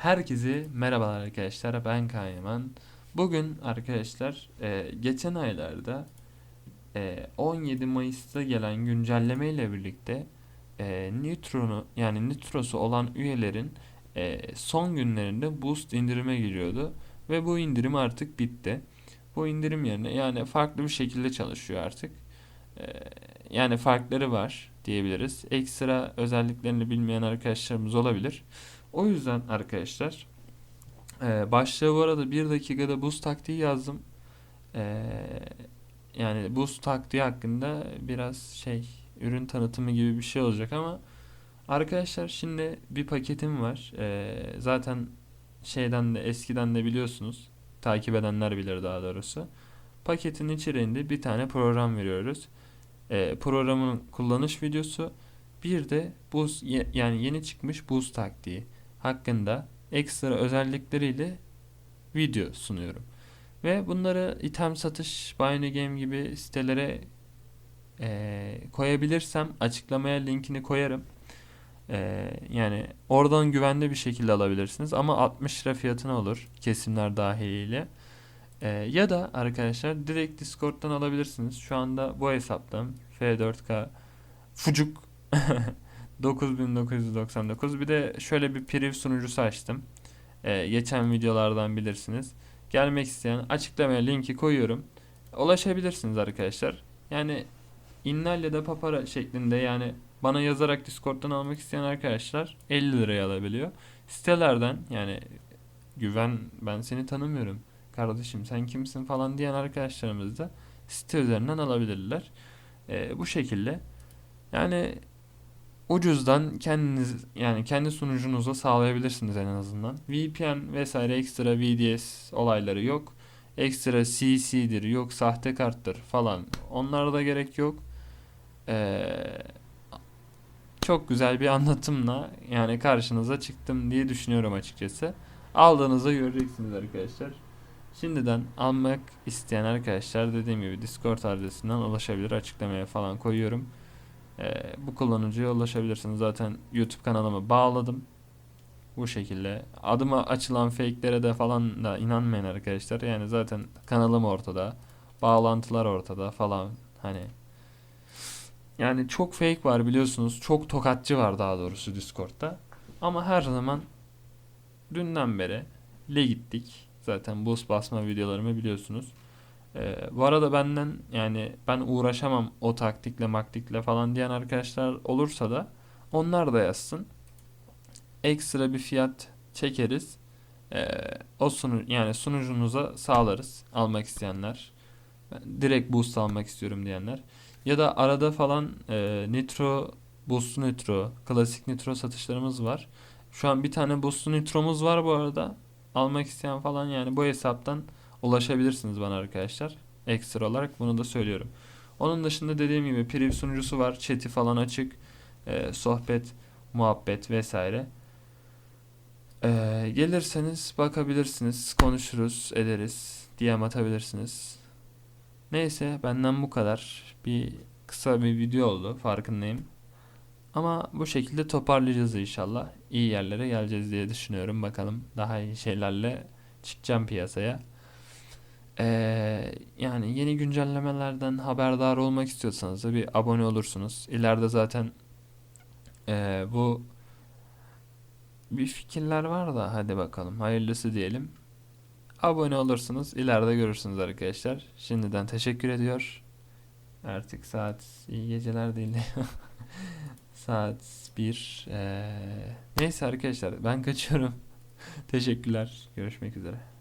Herkese merhabalar arkadaşlar ben Kayman. Bugün arkadaşlar e, geçen aylarda e, 17 Mayıs'ta gelen güncelleme ile birlikte e, Nitro'nu yani Nitro'su olan üyelerin e, son günlerinde Boost indirime giriyordu ve bu indirim artık bitti. Bu indirim yerine yani farklı bir şekilde çalışıyor artık. E, yani farkları var diyebiliriz. Ekstra özelliklerini bilmeyen arkadaşlarımız olabilir. O yüzden arkadaşlar e, başlığa bu arada bir dakikada boost taktiği yazdım. E, yani boost taktiği hakkında biraz şey ürün tanıtımı gibi bir şey olacak ama arkadaşlar şimdi bir paketim var. E, zaten şeyden de eskiden de biliyorsunuz. Takip edenler bilir daha doğrusu. Paketin içeriğinde bir tane program veriyoruz. E, programın kullanış videosu bir de ye- yani yeni çıkmış boost taktiği hakkında ekstra özellikleriyle video sunuyorum. Ve bunları item satış, New Game gibi sitelere eee, koyabilirsem açıklamaya linkini koyarım. Eee, yani oradan güvenli bir şekilde alabilirsiniz ama 60 lira fiyatına olur kesimler dahiliyle. Eee, ya da arkadaşlar direkt Discord'dan alabilirsiniz. Şu anda bu hesaptan F4K Fucuk 9999 bir de şöyle bir priv sunucusu açtım. Ee, geçen videolardan bilirsiniz. Gelmek isteyen açıklamaya linki koyuyorum. Ulaşabilirsiniz arkadaşlar. Yani innal ya da papara şeklinde yani bana yazarak Discord'dan almak isteyen arkadaşlar 50 liraya alabiliyor. Sitelerden yani güven ben seni tanımıyorum. Kardeşim sen kimsin falan diyen arkadaşlarımız da site üzerinden alabilirler. Ee, bu şekilde. Yani ucuzdan kendiniz yani kendi sunucunuza sağlayabilirsiniz en azından. VPN vesaire ekstra VDS olayları yok. Ekstra CC'dir yok sahte karttır falan. Onlara da gerek yok. Ee, çok güzel bir anlatımla yani karşınıza çıktım diye düşünüyorum açıkçası. Aldığınızda göreceksiniz arkadaşlar. Şimdiden almak isteyen arkadaşlar dediğim gibi Discord adresinden ulaşabilir. Açıklamaya falan koyuyorum. Ee, bu kullanıcıya ulaşabilirsiniz. Zaten YouTube kanalımı bağladım. Bu şekilde. Adıma açılan fake'lere de falan da inanmayın arkadaşlar. Yani zaten kanalım ortada. Bağlantılar ortada falan. Hani yani çok fake var biliyorsunuz. Çok tokatçı var daha doğrusu Discord'da. Ama her zaman dünden beri le gittik. Zaten boost basma videolarımı biliyorsunuz. Ee, bu arada benden yani ben uğraşamam o taktikle maktikle falan diyen arkadaşlar olursa da onlar da yazsın. Ekstra bir fiyat çekeriz. Ee, o sunu yani sunucunuza sağlarız almak isteyenler. Direkt boost almak istiyorum diyenler. Ya da arada falan e, nitro, boostlu nitro, klasik nitro satışlarımız var. Şu an bir tane boostlu nitromuz var bu arada. Almak isteyen falan yani bu hesaptan ulaşabilirsiniz bana arkadaşlar. Ekstra olarak bunu da söylüyorum. Onun dışında dediğim gibi priv sunucusu var. Chat'i falan açık. Ee, sohbet, muhabbet vesaire. Ee, gelirseniz bakabilirsiniz. Konuşuruz, ederiz. DM atabilirsiniz. Neyse benden bu kadar. Bir kısa bir video oldu farkındayım. Ama bu şekilde toparlayacağız inşallah. İyi yerlere geleceğiz diye düşünüyorum. Bakalım daha iyi şeylerle çıkacağım piyasaya. Ee, yani yeni güncellemelerden haberdar olmak istiyorsanız da bir abone olursunuz. İleride zaten ee, bu bir fikirler var da hadi bakalım hayırlısı diyelim. Abone olursunuz. ileride görürsünüz arkadaşlar. Şimdiden teşekkür ediyor. Artık saat iyi geceler değil. Saat 1. Ee, neyse arkadaşlar ben kaçıyorum. Teşekkürler. Görüşmek üzere.